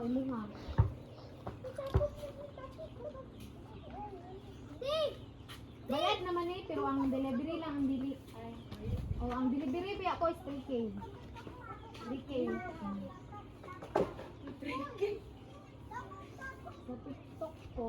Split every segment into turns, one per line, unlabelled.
Oh, imo nga. Bayad naman eh, pero ang delivery lang ang dili. Ay, oh, ang delivery pa ako is 3K. 3K. Sa TikTok ko.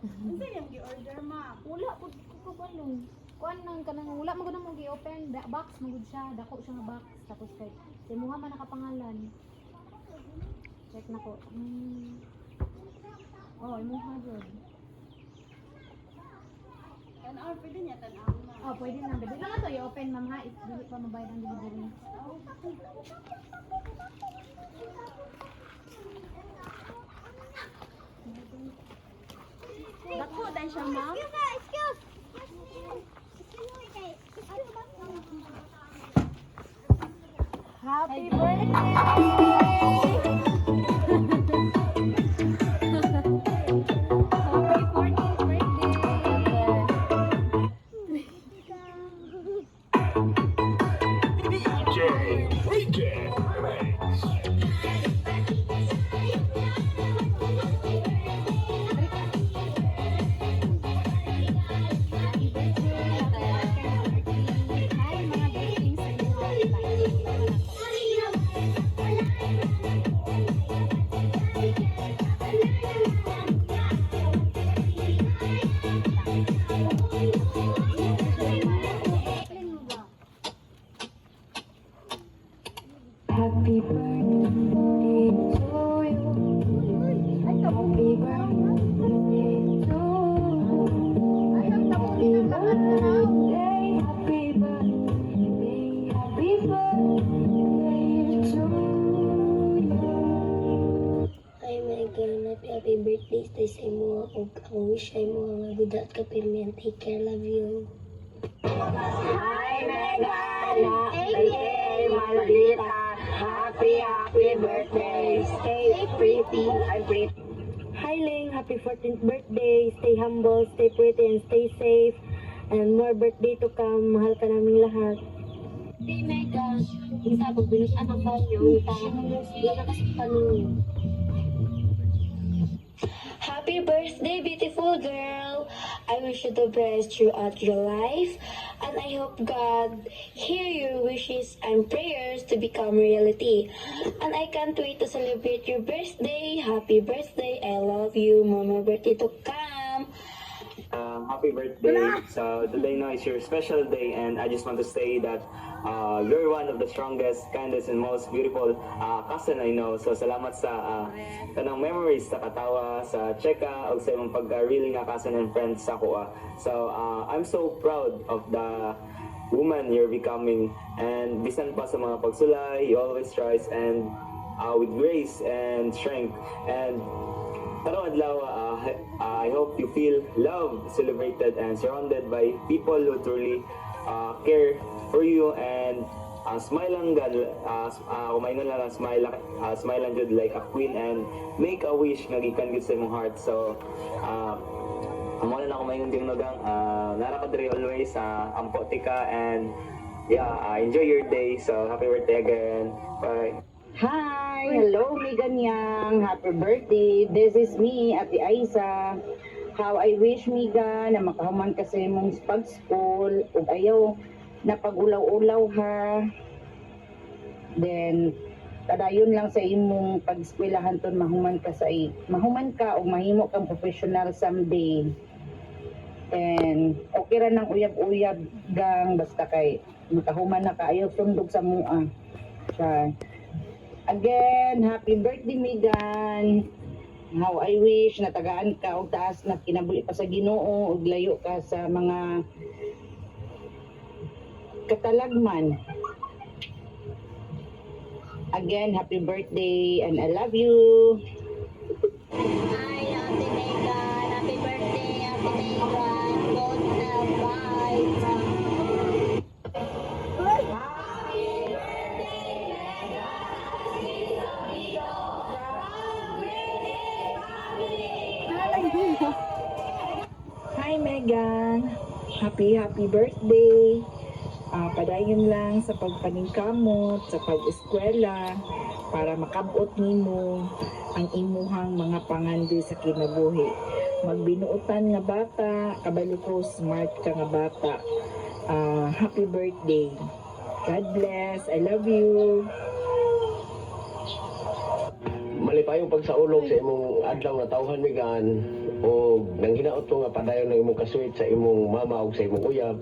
Ano yung gi-order ma?
Wala po ko ano. Kuan nang kanang wala mo gud mo gi-open da box mo gud siya, dako siya nga box tapos kay si Muha man nakapangalan. Check na ko. Hmm. Oh, imuha gud.
Tanaw, pwede niya tanaw ma.
Oh, pwede na. Dili lang to i-open ma'am ha. Is dili pa mabayad ang delivery.
Dako dan siya ma.
Happy birthday!
Wish ay mo nga gudat ka pirmi and take care love you.
Hi, Megan! Hey, Maldita! Happy, happy birthday! Stay pretty. I'm pretty. Hi, Ling! Happy 14th birthday! Stay humble, stay pretty, and stay safe. And more birthday to come. Mahal ka naming lahat.
Hey Megan, isa pag binusan ang banyo, tanong mo sila na kasi ninyo. Happy birthday, beautiful girl! I wish you the best throughout your life, and I hope God hear your wishes and prayers to become reality. And I can't wait to celebrate your birthday. Happy birthday! I love you. More, more birthday to come.
Um, happy birthday. So today now is your special day and I just want to say that uh, you're one of the strongest, kindest, and most beautiful uh, cousin I know. So salamat sa uh, kanang memories sa katawa, sa cheka, o sa imong pagka-really nga cousin and friends sa kuha. So uh, I'm so proud of the woman you're becoming and bisan pa sa mga pagsulay, you always tries and uh, with grace and strength and Karong adlaw, uh, I hope you feel loved, celebrated, and surrounded by people who truly uh, care for you and uh, smile lang gad uh, uh, kumain lang smile lang uh, smile lang jud like a queen and make a wish nga gikan gid sa imong heart so uh, amo na ako mayon ding nogang uh, nara ka diri always uh, ampo tika and yeah uh, enjoy your day so happy birthday again bye
Hi! Hello, Megan Yang! Happy birthday! This is me, Ate Aiza. How I wish, Megan, na makahuman ka sa imong pag-school ug ayaw na pag-ulaw-ulaw ha. Then, kadayon lang sa imong pag-eskwelahan ton mahuman ka sa i- mahuman ka ug mahimo kang professional someday. And okay ra nang uyab-uyab gang basta kay makahuman na ka ayaw sundog sa mua. Siya. Again, happy birthday, Megan. How I wish na tagaan ka og taas na kinabuli pa sa Ginoo ug layo ka sa mga katalagman. Again, happy birthday and I love you.
Hi, Happy
happy,
birthday. Ah, padayon lang sa pagpaningkamot, sa pag-eskwela, para makabot nimo ang imuhang mga pangandi sa kinabuhi. Magbinuotan nga bata, kabalo ko smart ka nga bata. Ah, happy birthday. God bless. I love you.
Malipayong pagsaulog sa imong adlaw nga tawhan migan o nang hinaot nga padayon ng imong kasuit sa imong mama o sa imong uyab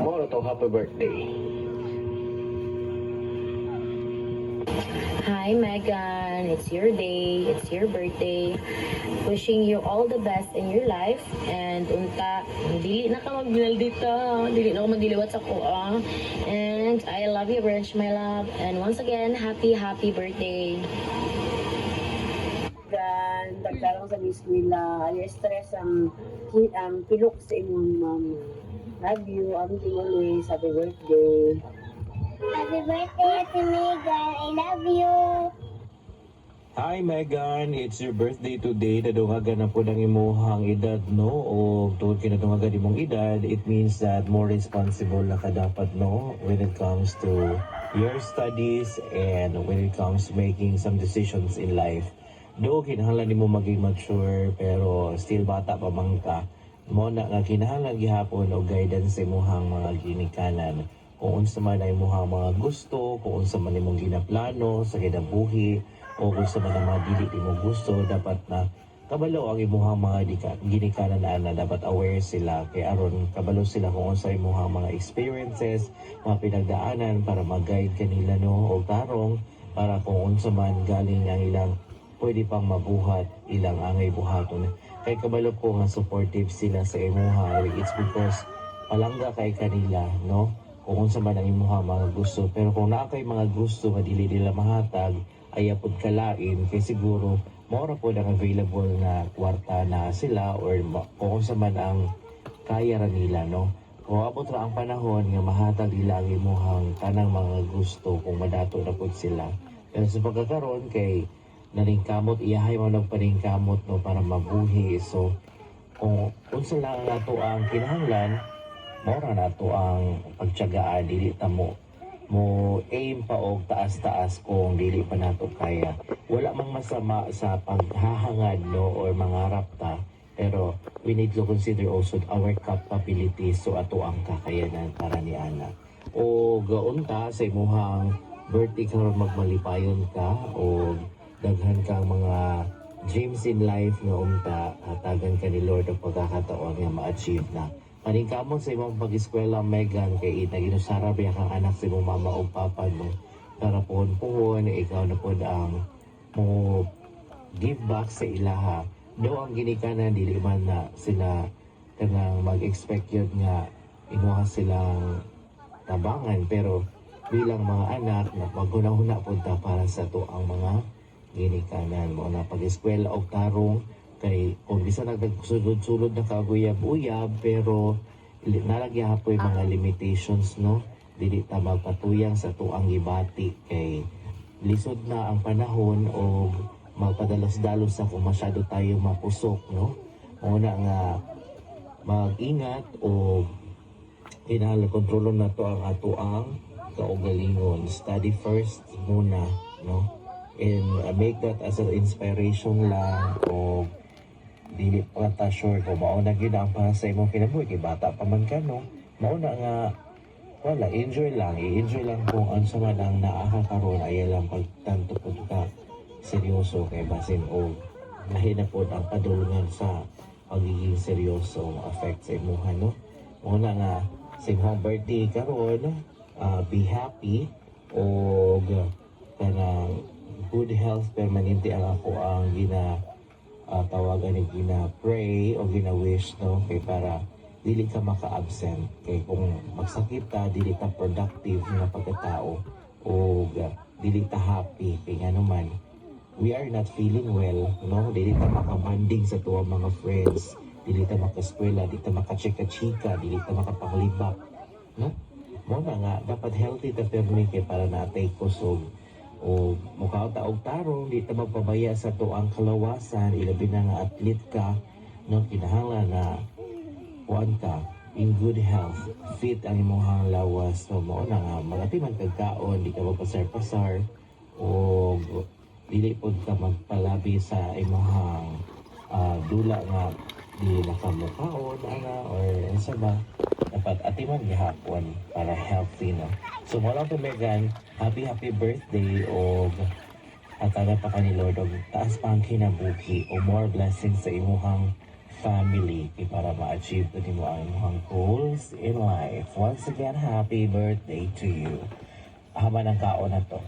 mo na to happy birthday
Hi, Megan. It's your day. It's your birthday. Wishing you all the best in your life. And unta, dili na ka magbinal dito. Dili na ako magdiliwat sa kuha. And I love you, Branch, my love. And once again, happy, happy birthday.
Dan, dagdarang sa eskwela. Ay, stress ang, ang pilok sa imong mama. Love you. I'm always. Happy birthday.
Happy birthday, Ate Megan. I love you.
Hi Megan, it's your birthday today. Nadungagan na po ng imuhang edad, no? O tuwag kinadungagan imong edad, it means that more responsible na ka dapat, no? When it comes to your studies and when it comes to making some decisions in life. Do, kinahanglan nimo maging mature, pero still bata pa man ka. Mo na nga kinahanglan gihapon o guidance sa imuhang mga ginikanan kung unsa man ay imuhang mga gusto, kung unsa man imong ginaplano sa kinabuhi, o kung sa mga mga dili di mo gusto, dapat na kabalo ang imuhang mga dika- ginikanan na dapat aware sila kay aron kabalo sila kung unsa imuhang mga experiences, mga pinagdaanan para mag-guide kanila no o tarong para kung unsa man galing ang ilang pwede pang mabuhat ilang angay buhaton. Kay kabalo ko nga supportive sila sa imuha, it's because palangga kay kanila, no? kung unsa man ang imuha mga gusto pero kung naa kay mga gusto nga dili nila mahatag ay apod kalain kay siguro mora po ang available na kwarta na sila or kung unsa man ang kaya ra nila no? Kung abot ra ang panahon nga mahatag nila ang imuhang tanang mga gusto kung madato na pud sila. Pero sa pagkakaroon kay naningkamot iyahay mo nagpaningkamot no para mabuhi. So kung unsa lang nga to ang kinahanglan mora na to ang pagtyagaan dili ta mo mo aim pa og taas-taas kung dili pa nato kaya. Wala mang masama sa paghahangad no or mangarap ta. Pero we need to consider also our capabilities. So ato ang kakayanan para ni ana. O gaon ta sa imuhang birthday karon magmalipayon ka o daghan kang mga dreams in life nga unta hatagan ka ni Lord ang pagkakataon nga ma-achieve na Paningkamot sa imong pag-eskwela, Megan, kay ita ginusara ba kang anak sa imong mama o papa mo. Para puhon-puhon, ikaw na po ang mo give back sa ilaha. Do ang ginikanan, dili man na sila kanang mag-expect yun nga inuha silang tabangan. Pero bilang mga anak, na maghuna-huna punta para sa to ang mga ginikanan mo na pag-eskwela o tarong kay kung bisa nagsulod-sulod na kaguyab-uyab pero nalagyan po yung mga limitations no? Dili ta magpatuyang sa tuang gibati kay lisod na ang panahon o magpadalos-dalos sa kung masyado tayo mapusok no? Una nga mag-ingat o kinahanglan kontrolo na to ang ato ang kaugalingon. Study first muna no? And uh, make that as an inspiration lang o dili pa ta sure kung mauna gyud ang para sa imong kinabuhi kay bata pa man ka no? Mauna nga wala enjoy lang i-enjoy lang kung ano sa man ang naa ka karon ay lang pagtanto pud ka seryoso kay basin o lahi na po ang padulungan sa pagiging seryoso affect sa imuha no? Una nga sa imong birthday karon uh, be happy o kanang good health permanente ang ako ang gina uh, tawagan ni gina pray o gina wish no? Kay para dili ka maka-absent. Kay kung magsakit ta dili ta productive nga pagkatao o dili ta happy kay nga naman we are not feeling well no? Dili ta makabanding sa tuwa mga friends. Dili ta makaskwela dili ta makachika-chika dili ta makapanglibak no? Mo na nga dapat healthy ta permi kay para natay kusog o mukha ta og tarong di ta magpabaya sa tuang kalawasan. Ilabi na nga atlet ka no kinahanglan na kuan ka in good health, fit ang imong lawas. So, mao na nga, mga timan kagkaon, di ka magpasar-pasar, o dili po ka magpalabi sa imong ah, dula nga di nakamukaon ana or ano sa ba dapat atiman gihapon para healthy no? So mo lang to Megan. Happy happy birthday o atala pa ka ni Lord og taas pa ang kinabuhi o more blessings sa imuhang family kay para ma-achieve ko mo ang imuhang goals in life. Once again happy birthday to you. Haba ng kaon na to.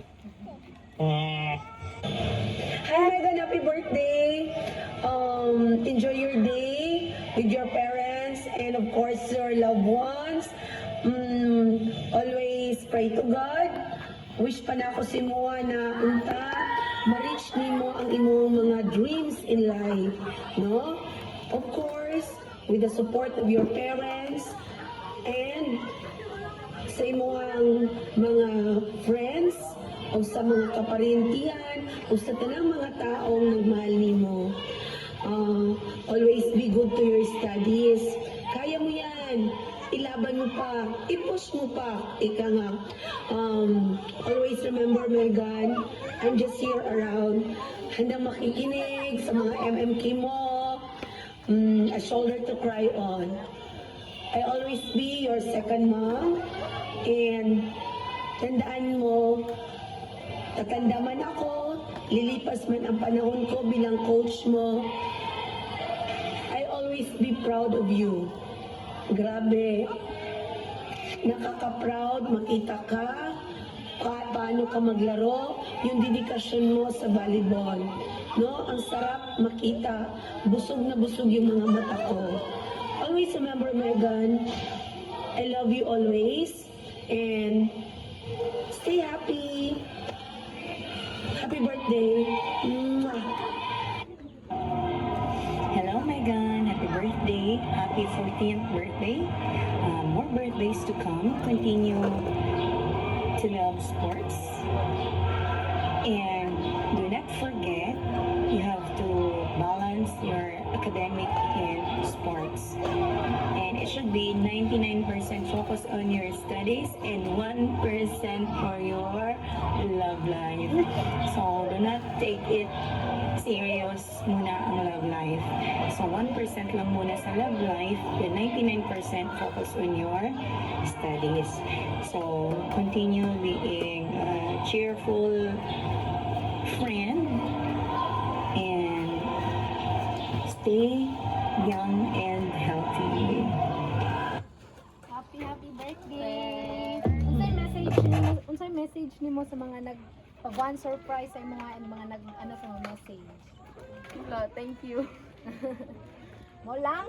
Hi Megan, happy birthday! Um, enjoy your day with your parents and of course your loved ones. Mm, always pray to God. Wish pa na ako si Moa na unta, ma-reach nimo ang imong mga dreams in life, no? Of course, with the support of your parents and sa imong mga friends o sa mga kaparintihan o sa tanang mga taong nagmahal nimo. Uh, always be good to your studies. Yan. Ilaban mo pa. I-push mo pa. Ika nga. Um, always remember, Megan, I'm just here around. Handang makikinig sa mga MMK mo. Mm, a shoulder to cry on. I always be your second mom. And tandaan mo, tatanda man ako, lilipas man ang panahon ko bilang coach mo, I always be proud of you. Grabe. Nakaka-proud makita ka, pa- paano ka maglaro, yung dedikasyon mo sa volleyball. No? Ang sarap makita, busog na busog yung mga mata ko. Always remember, Megan, I love you always. And stay happy. Happy birthday. Mwah.
Happy 14th birthday. Um, more birthdays to come. Continue to love sports. And do not forget, you have to balance your academic and sports. And it should be 99% focus on your studies and 1% for your love life. So, do not take it serious muna ang love life. So, 1% lang muna sa love life, then 99% focus on your studies. So, continue being a cheerful friend and stay young and healthy.
Happy happy birthday. Unsay message ni unsay message nimo sa mga nag pa surprise sa mga mga nag ano sa mga message?
Wala, thank you.
Mo lang?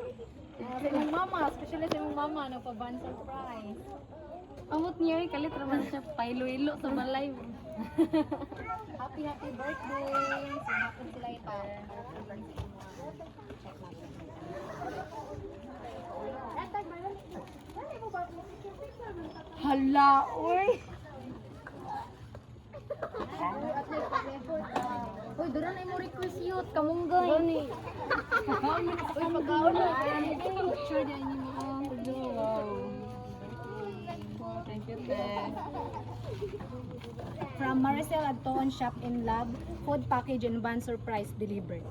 Ah, sa imong mama, especially sa imong mama na pa surprise.
Amot niya, eh, kalit naman siya, pailo-ilo sa balay.
Happy happy birthday. Sinapin sila ito. Check natin.
Hala, oy!
Uy, doon na mo request yun. Kamunggay. Gani. Uy, pagkaon na. Picture din niyo.
Thank you, te.
From Maricel Adtoon Shop in Lab, food package and van surprise delivered.